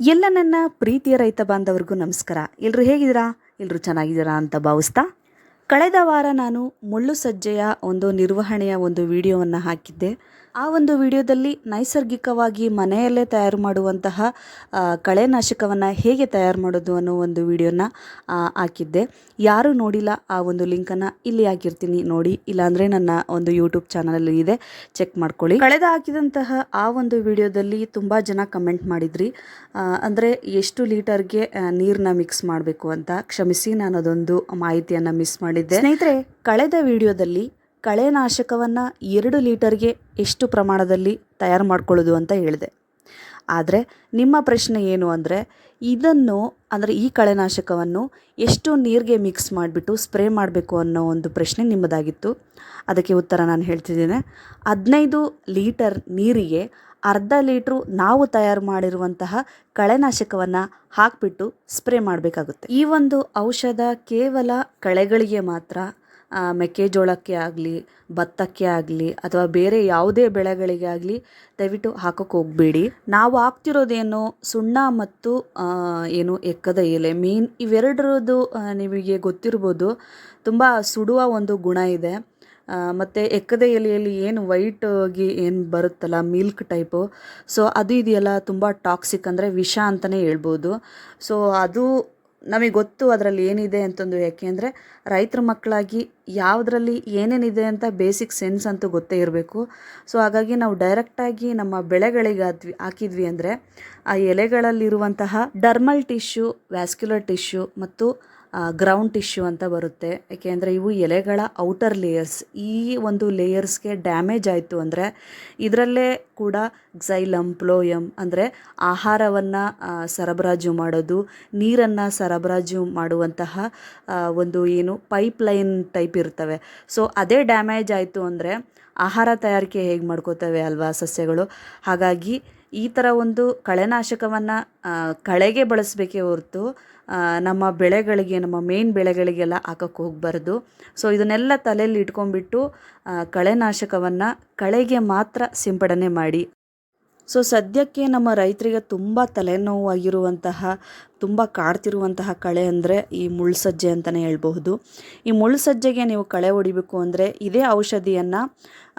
ಎಲ್ಲ ನನ್ನ ಪ್ರೀತಿಯ ರೈತ ಬಾಂಧವರಿಗೂ ನಮಸ್ಕಾರ. ಎಲ್ಲರೂ ಹೇಗಿದ್ದೀರಾ? ಎಲ್ಲರೂ ಚೆನ್ನಾಗಿದ್ದೀರಾ ಅಂತ ಭಾವಿಸ್ತಾ? ಕಳೆದ ವಾರ ನಾನು ಮುಳ್ಳು ಸಜ್ಜೆಯ ಒಂದು ನಿರ್ವಹಣೆಯ ಒಂದು ವಿಡಿಯೋವನ್ನು ಹಾಕಿದ್ದೆ. ಆ ಒಂದು ವಿಡಿಯೋದಲ್ಲಿ ನೈಸರ್ಗಿಕವಾಗಿ ಮನೆಯಲ್ಲೇ ತಯಾರು ಮಾಡುವಂತಹ ಕಳೆನಾಶಕವನ್ನು ಹೇಗೆ ತಯಾರು ಮಾಡೋದು ಅನ್ನೋ ಒಂದು ವಿಡಿಯೋನ ಹಾಕಿದ್ದೆ. ಯಾರು ನೋಡಿಲ್ಲ ಆ ಒಂದು ಲಿಂಕನ್ನು ಇಲ್ಲಿ ಹಾಕಿರ್ತೀನಿ ನೋಡಿ. ಇಲ್ಲಾಂದರೆ ನನ್ನ ಒಂದು ಯೂಟ್ಯೂಬ್ ಚಾನಲಲ್ಲಿ ಇದೆ. ಚೆಕ್ ಮಾಡ್ಕೊಳ್ಳಿ. ಕಳೆದ ಹಾಕಿದಂತಹ ಆ ಒಂದು ವಿಡಿಯೋದಲ್ಲಿ ತುಂಬ ಜನ ಕಮೆಂಟ್ ಮಾಡಿದ್ರಿ. ಅಂದರೆ ಎಷ್ಟು ಲೀಟರ್ಗೆ ನೀರನ್ನ ಮಿಕ್ಸ್ ಮಾಡಬೇಕು ಅಂತ ಕ್ಷಮಿಸಿ ನಾನು ಅದೊಂದು ಮಾಹಿತಿಯನ್ನು ಮಿಸ್ ಮಾಡಿದ್ದೆ. ಸ್ನೇಹಿತರೆ ಕಳೆದ ವಿಡಿಯೋದಲ್ಲಿ ಕಳೆನಾಶಕವನ್ನು ಎರಡು ಲೀಟರ್ಗೆ ಎಷ್ಟು ಪ್ರಮಾಣದಲ್ಲಿ ತಯಾರು ಮಾಡ್ಕೊಳ್ಳೋದು ಅಂತ ಹೇಳಿದೆ. ಆದರೆ ನಿಮ್ಮ ಪ್ರಶ್ನೆ ಏನು ಅಂದರೆ, ಇದನ್ನು ಅಂದರೆ ಈ ಕಳೆನಾಶಕವನ್ನು ಎಷ್ಟು ನೀರಿಗೆ ಮಿಕ್ಸ್ ಮಾಡಿಬಿಟ್ಟು ಸ್ಪ್ರೇ ಮಾಡಬೇಕು ಅನ್ನೋ ಒಂದು ಪ್ರಶ್ನೆ ನಿಮ್ಮದಾಗಿತ್ತು. ಅದಕ್ಕೆ ಉತ್ತರ ನಾನು ಹೇಳ್ತಿದ್ದೇನೆ. ಹದಿನೈದು ಲೀಟರ್ ನೀರಿಗೆ ಅರ್ಧ ಲೀಟ್ರು ನಾವು ತಯಾರು ಮಾಡಿರುವಂತಹ ಕಳೆನಾಶಕವನ್ನು ಹಾಕಿಬಿಟ್ಟು ಸ್ಪ್ರೇ ಮಾಡಬೇಕಾಗುತ್ತೆ. ಈ ಒಂದು ಔಷಧ ಕೇವಲ ಕಳೆಗಳಿಗೆ ಮಾತ್ರ ಮೆಕ್ಕೆಜೋಳಕ್ಕೆ ಆಗಲಿ, ಭತ್ತಕ್ಕೆ ಆಗಲಿ ಅಥವಾ ಬೇರೆ ಯಾವುದೇ ಬೆಳೆಗಳಿಗೆ ಆಗಲಿ ದಯವಿಟ್ಟು ಹಾಕೋಕ್ಕೆ ಹೋಗಬೇಡಿ. ನಾವು ಹಾಕ್ತಿರೋದೇನು ಸುಣ್ಣ ಮತ್ತು ಏನು ಎಕ್ಕದ ಎಲೆ? ಮೀನ್ ಇವೆರಡರದ್ದು ನಿಮಗೆ ಗೊತ್ತಿರ್ಬೋದು. ತುಂಬ ಸುಡುವ ಒಂದು ಗುಣ ಇದೆ. ಮತ್ತು ಎಕ್ಕದ ಎಲೆಯಲ್ಲಿ ಏನು ವೈಟ್ ಆಗಿ ಏನು ಬರುತ್ತಲ್ಲ, ಮಿಲ್ಕ್ ಟೈಪು. ಸೊ ಅದು ಇದೆಯಲ್ಲ, ತುಂಬ ಟಾಕ್ಸಿಕ್ ಅಂದರೆ ವಿಷ ಅಂತಲೇ ಹೇಳ್ಬೋದು. ಸೊ ಅದು ನಮಗೆ ಗೊತ್ತು ಅದರಲ್ಲಿ ಏನಿದೆ ಅಂತಂದು ಯಾಕೆಂದರೆ ರೈತರ ಮಕ್ಕಳಾಗಿ ಯಾವುದರಲ್ಲಿ ಏನೇನಿದೆ ಅಂತ ಬೇಸಿಕ್ ಸೆನ್ಸ್ ಅಂತೂ ಗೊತ್ತೇ ಇರಬೇಕು. ಸೊ ಹಾಗಾಗಿ ನಾವು ಡೈರೆಕ್ಟಾಗಿ ನಮ್ಮ ಬೆಳೆಗಳಿಗೆ ಹಾದ್ವಿ ಹಾಕಿದ್ವಿ ಅಂದರೆ ಆ ಎಲೆಗಳಲ್ಲಿರುವಂತಹ ಡರ್ಮಲ್ ಟಿಶ್ಯೂ ವ್ಯಾಸ್ಕ್ಯುಲರ್ ಟಿಶ್ಯೂ ಮತ್ತು ಗ್ರೌಂಡ್ ಟಿಶ್ಯೂ ಅಂತ ಬರುತ್ತೆ. ಯಾಕೆಂದರೆ ಇವು ಎಲೆಗಳ ಔಟರ್ ಲೇಯರ್ಸ್ ಈ ಒಂದು ಲೇಯರ್ಸ್ಗೆ ಡ್ಯಾಮೇಜ್ ಆಯಿತು ಅಂದರೆ ಇದರಲ್ಲೇ ಕೂಡ ಕ್ಸೈಲಮ್ ಪ್ಲೋಯಮ್ ಅಂದರೆ ಆಹಾರವನ್ನು ಸರಬರಾಜು ಮಾಡೋದು, ನೀರನ್ನು ಸರಬರಾಜು ಮಾಡುವಂತಹ ಒಂದು ಏನು ಪೈಪ್ ಲೈನ್ ಟೈಪ್ ಇರ್ತವೆ. ಸೊ ಅದೇ ಡ್ಯಾಮೇಜ್ ಆಯಿತು ಅಂದರೆ ಆಹಾರ ತಯಾರಿಕೆ ಹೇಗೆ ಮಾಡ್ಕೋತವೆ ಅಲ್ವಾ ಸಸ್ಯಗಳು? ಹಾಗಾಗಿ ಈ ಥರ ಒಂದು ಕಳೆನಾಶಕವನ್ನು ಕಳೆಗೆ ಬಳಸಬೇಕೇ ಹೊರತು ನಮ್ಮ ಬೆಳೆಗಳಿಗೆ, ನಮ್ಮ ಮೇನ್ ಬೆಳೆಗಳಿಗೆಲ್ಲ ಹಾಕಕ್ಕೆ ಹೋಗಬಾರ್ದು. ಸೊ ಇದನ್ನೆಲ್ಲ ತಲೆಯಲ್ಲಿ ಇಟ್ಕೊಂಡ್ಬಿಟ್ಟು ಕಳೆನಾಶಕವನ್ನು ಕಳೆಗೆ ಮಾತ್ರ ಸಿಂಪಡಣೆ ಮಾಡಿ. ಸೊ ಸದ್ಯಕ್ಕೆ ನಮ್ಮ ರೈತರಿಗೆ ತುಂಬ ತಲೆನೋವಾಗಿರುವಂತಹ ತುಂಬ ಕಾಡ್ತಿರುವಂತಹ ಕಳೆ ಅಂದರೆ ಈ ಮುಳ್ಳುಸಜ್ಜೆ ಅಂತಲೇ ಹೇಳ್ಬಹುದು. ಈ ಮುಳ್ಳುಸಜ್ಜೆಗೆ ನೀವು ಕಳೆ ಹೊಡಿಬೇಕು ಅಂದರೆ ಇದೇ ಔಷಧಿಯನ್ನು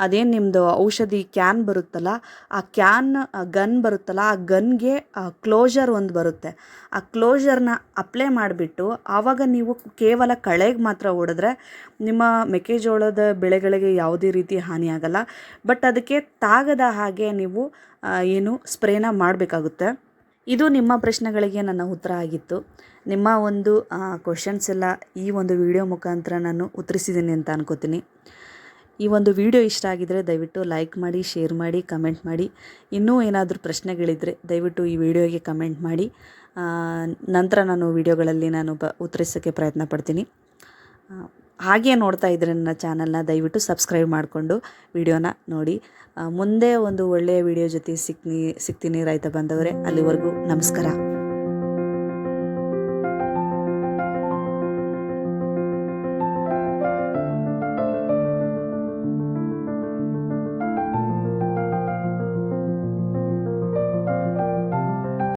ಅದೇನು ನಿಮ್ಮದು ಔಷಧಿ ಕ್ಯಾನ್ ಬರುತ್ತಲ್ಲ, ಆ ಕ್ಯಾನ್ ಗನ್ ಬರುತ್ತಲ್ಲ, ಆ ಗನ್ಗೆ ಕ್ಲೋಜರ್ ಒಂದು ಬರುತ್ತೆ. ಆ ಕ್ಲೋಜರ್ನ ಅಪ್ಲೈ ಮಾಡಿಬಿಟ್ಟು ಆವಾಗ ನೀವು ಕೇವಲ ಕಳೆಗೆ ಮಾತ್ರ ಹೊಡೆದ್ರೆ ನಿಮ್ಮ ಮೆಕ್ಕೆಜೋಳದ ಬೆಳೆಗಳಿಗೆ ಯಾವುದೇ ರೀತಿ ಹಾನಿಯಾಗಲ್ಲ ಬಟ್ ಅದಕ್ಕೆ ತಾಗದ ಹಾಗೆ ನೀವು ಏನು ಸ್ಪ್ರೇನ ಮಾಡಬೇಕಾಗುತ್ತೆ. ಇದು ನಿಮ್ಮ ಪ್ರಶ್ನೆಗಳಿಗೆ ನನ್ನ ಉತ್ತರ ಆಗಿತ್ತು. ನಿಮ್ಮ ಒಂದು ಕ್ವಶನ್ಸ್ ಎಲ್ಲ ಈ ಒಂದು ವಿಡಿಯೋ ಮುಖಾಂತರ ನಾನು ಉತ್ತರಿಸಿದ್ದೀನಿ ಅಂತ ಅನ್ಕೋತೀನಿ. ಈ ಒಂದು ವಿಡಿಯೋ ಇಷ್ಟ ಆಗಿದರೆ ದಯವಿಟ್ಟು ಲೈಕ್ ಮಾಡಿ ಶೇರ್ ಮಾಡಿ ಕಮೆಂಟ್ ಮಾಡಿ. ಇನ್ನೂ ಏನಾದರೂ ಪ್ರಶ್ನೆಗಳಿದ್ದರೆ ದಯವಿಟ್ಟು ಈ ವಿಡಿಯೋಗೆ ಕಮೆಂಟ್ ಮಾಡಿ. ನಂತರ ನಾನು ವಿಡಿಯೋಗಳಲ್ಲಿ ನಾನು ಬ, ಉತ್ತರಿಸೋಕ್ಕೆ ಪ್ರಯತ್ನ ಪಡ್ತೀನಿ. ಹಾಗೆ ನೋಡ್ತಾ ಇದ್ರೆ ನನ್ನ ಚಾನಲ್ನ ದಯವಿಟ್ಟು ಸಬ್ಸ್ಕ್ರೈಬ್ ಮಾಡಿಕೊಂಡು ವಿಡಿಯೋನ ನೋಡಿ. ಮುಂದೆ ಒಂದು ಒಳ್ಳೆಯ ವಿಡಿಯೋ ಜೊತೆ ಸಿಕ್ತೀನಿ ಸಿಗ್ತೀನಿ ರೈತ ಬಂದವರೇ ಅಲ್ಲಿವರೆಗೂ ನಮಸ್ಕಾರ.